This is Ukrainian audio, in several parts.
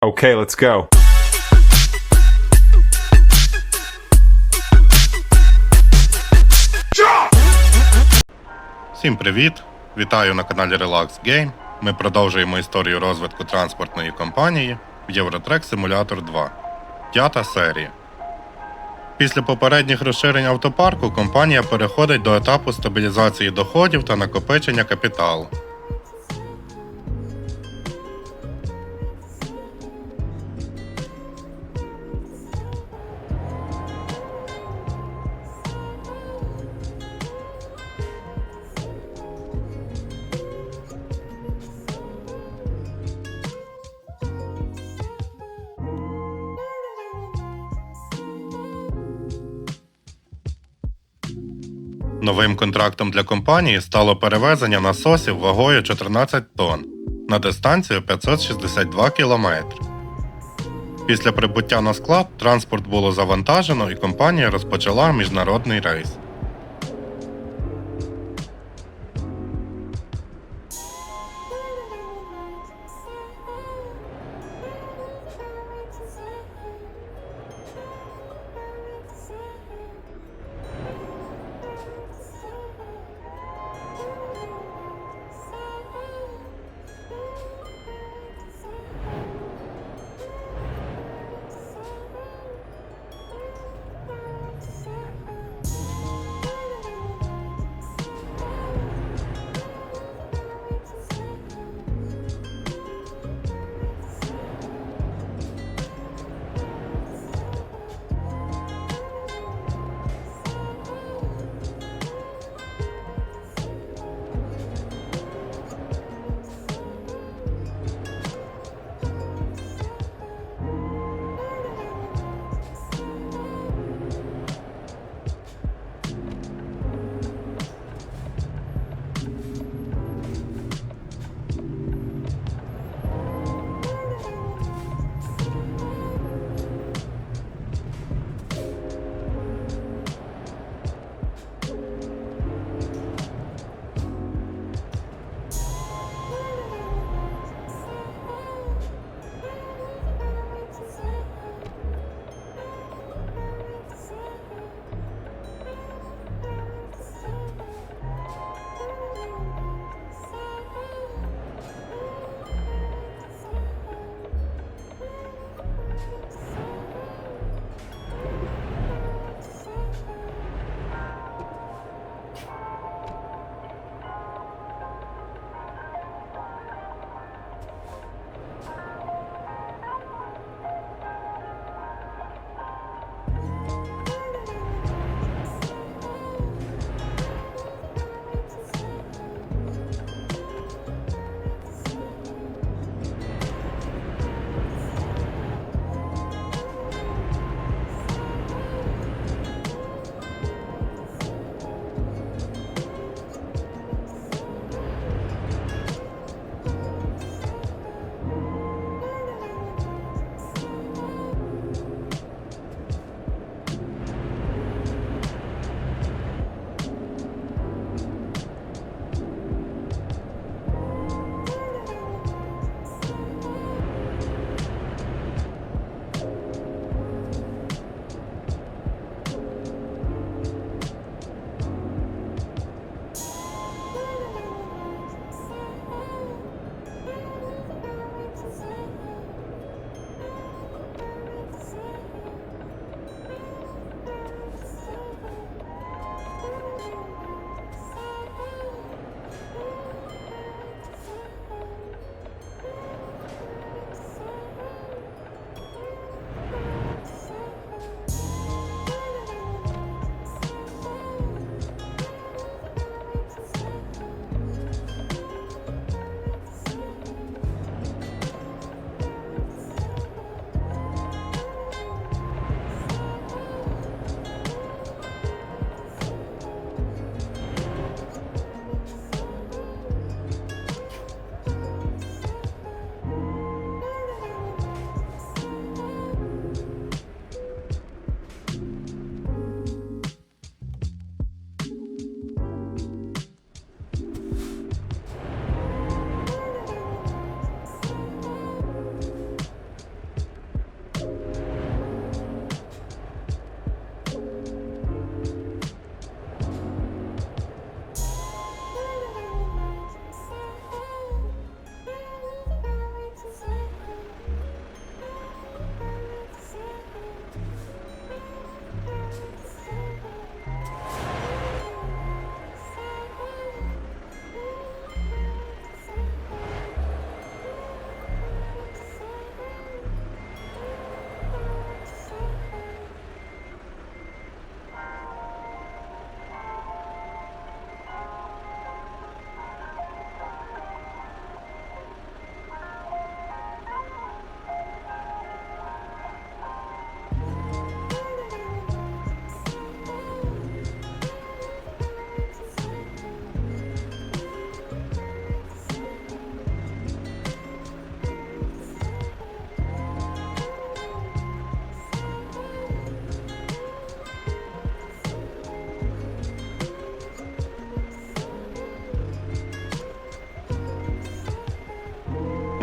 Okay, let's go. Всім привіт! Вітаю на каналі Relax Game. Ми продовжуємо історію розвитку транспортної компанії в Eurotrack Simulator 2. П'ята серія. Після попередніх розширень автопарку компанія переходить до етапу стабілізації доходів та накопичення капіталу. Новим контрактом для компанії стало перевезення насосів вагою 14 тонн на дистанцію 562 км. Після прибуття на склад транспорт було завантажено і компанія розпочала міжнародний рейс.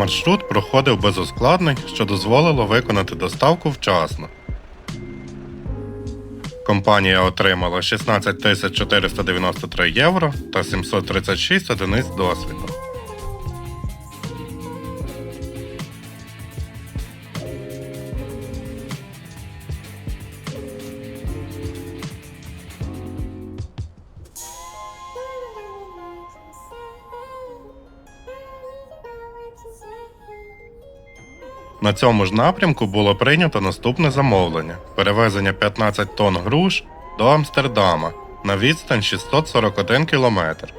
Маршрут проходив без ускладнень, що дозволило виконати доставку вчасно. Компанія отримала 16 493 євро та 736 одиниць досвіду. На цьому ж напрямку було прийнято наступне замовлення: перевезення 15 тонн груш до Амстердама на відстань 641 кілометр.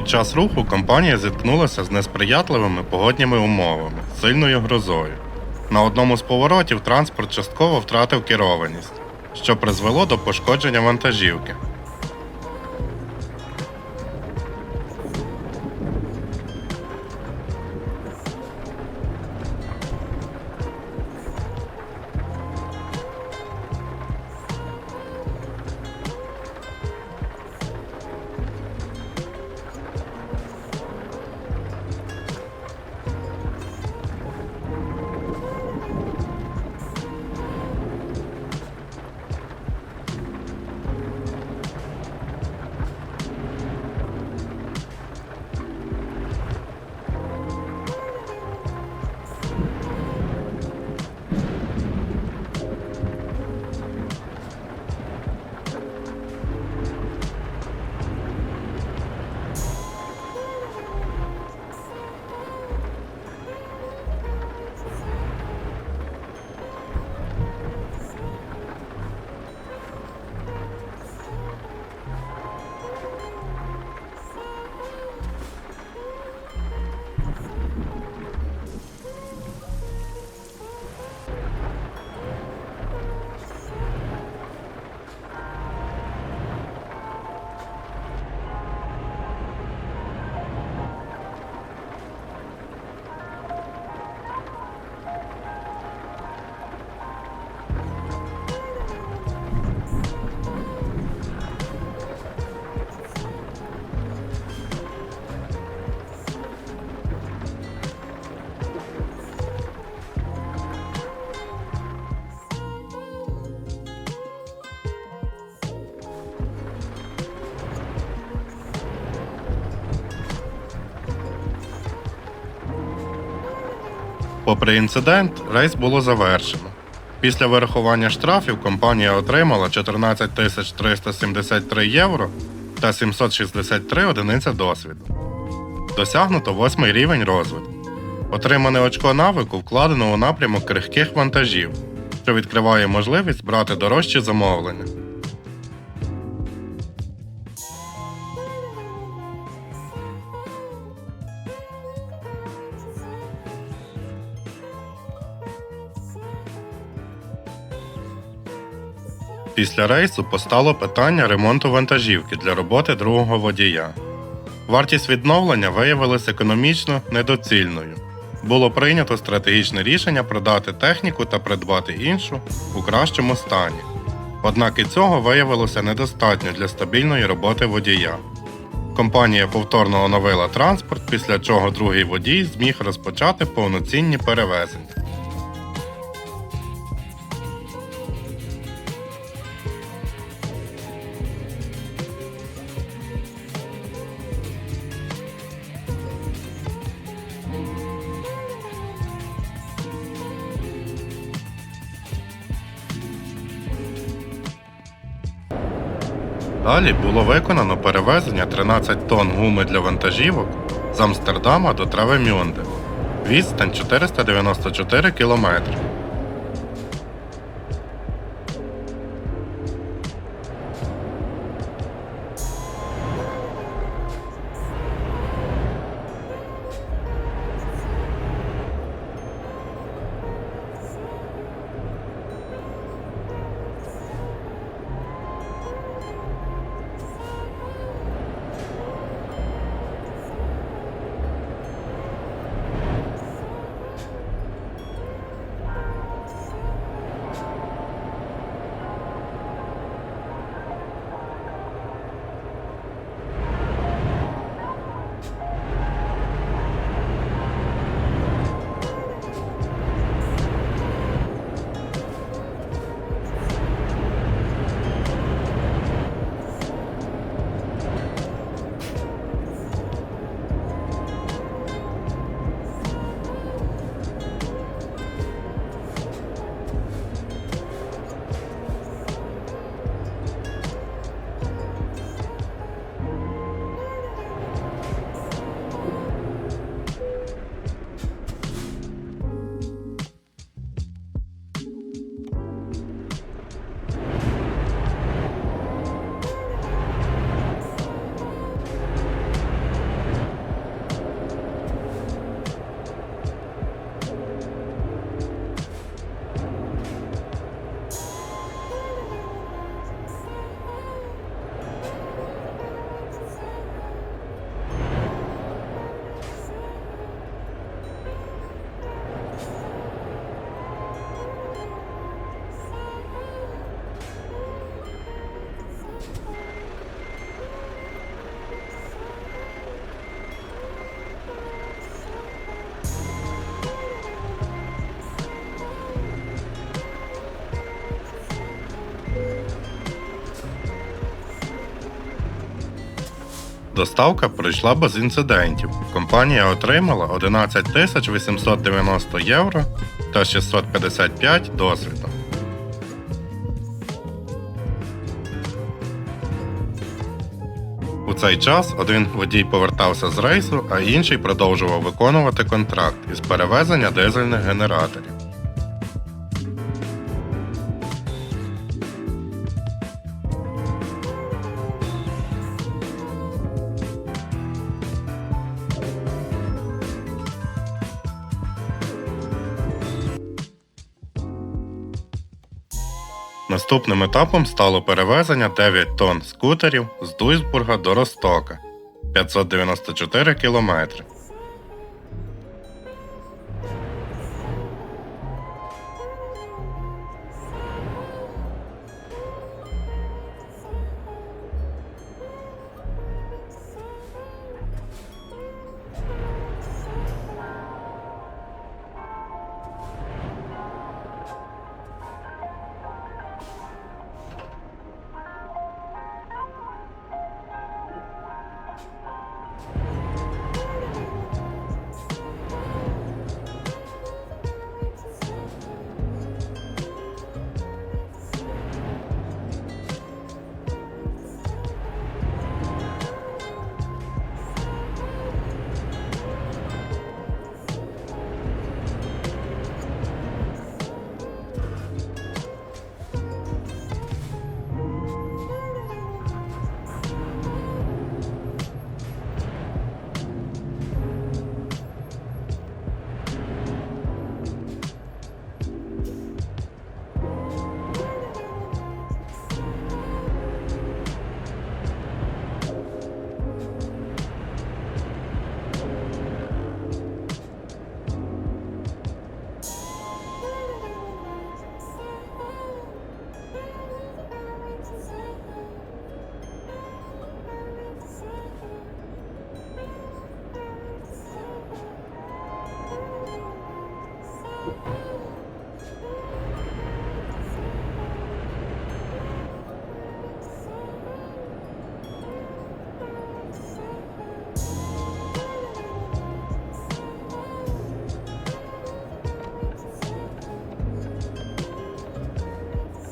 Під час руху компанія зіткнулася з несприятливими погодніми умовами, сильною грозою. На одному з поворотів транспорт частково втратив керованість, що призвело до пошкодження вантажівки. Попри інцидент, рейс було завершено. Після вирахування штрафів компанія отримала 14 373 євро та 763 одиниці досвіду. Досягнуто восьмий рівень розвитку. Отримане очко навику вкладено у напрямок крихких вантажів, що відкриває можливість брати дорожчі замовлення. Після рейсу постало питання ремонту вантажівки для роботи другого водія. Вартість відновлення виявилася економічно недоцільною. Було прийнято стратегічне рішення продати техніку та придбати іншу у кращому стані. Однак і цього виявилося недостатньо для стабільної роботи водія. Компанія повторно оновила транспорт, після чого другий водій зміг розпочати повноцінні перевезення. Далі було виконано перевезення 13 тонн гуми для вантажівок з Амстердама до Травемюнде. Відстань 494 кілометри. Доставка пройшла без інцидентів. Компанія отримала 11 890 євро та 655 досвіду. У цей час один водій повертався з рейсу, а інший продовжував виконувати контракт із перевезення дизельних генераторів. Наступним етапом стало перевезення 9 тонн скутерів з Дуйсбурга до Ростока 594 кілометри.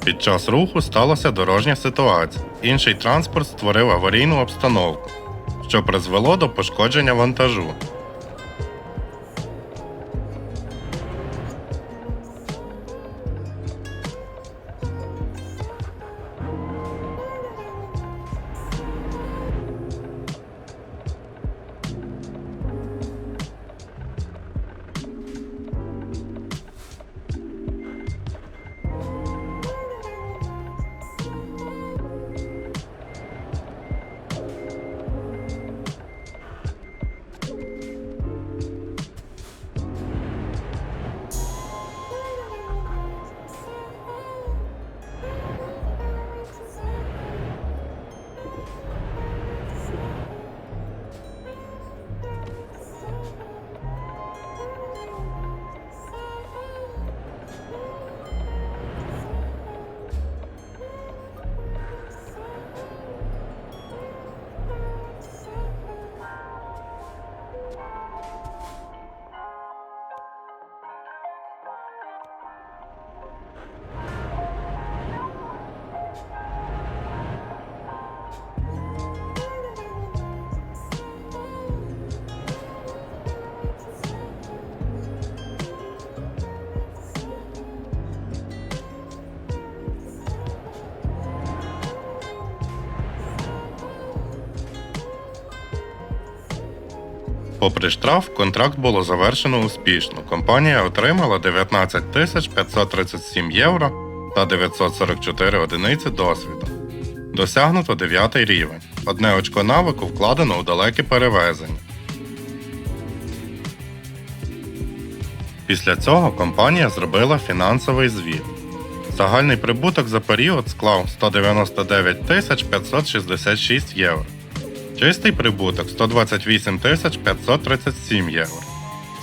Під час руху сталася дорожня ситуація. Інший транспорт створив аварійну обстановку, що призвело до пошкодження вантажу. Попри штраф, контракт було завершено успішно. Компанія отримала 19 тисяч 537 євро та 944 одиниці досвіду. Досягнуто 9 рівень. Одне очко навику вкладено у далеке перевезення. Після цього компанія зробила фінансовий звіт. Загальний прибуток за період склав 199 566 євро. Чистий прибуток 128 537 євро.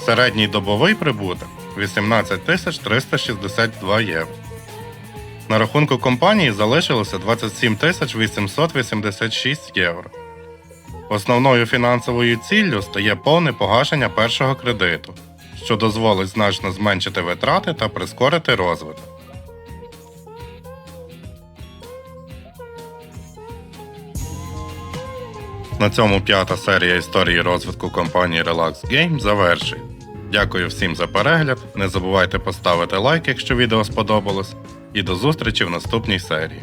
Середній добовий прибуток 18 362 євро. На рахунку компанії залишилося 27 886 євро. Основною фінансовою ціллю стає повне погашення першого кредиту, що дозволить значно зменшити витрати та прискорити розвиток. На цьому п'ята серія історії розвитку компанії Relax Game завершує. Дякую всім за перегляд. Не забувайте поставити лайк, якщо відео сподобалось, і до зустрічі в наступній серії.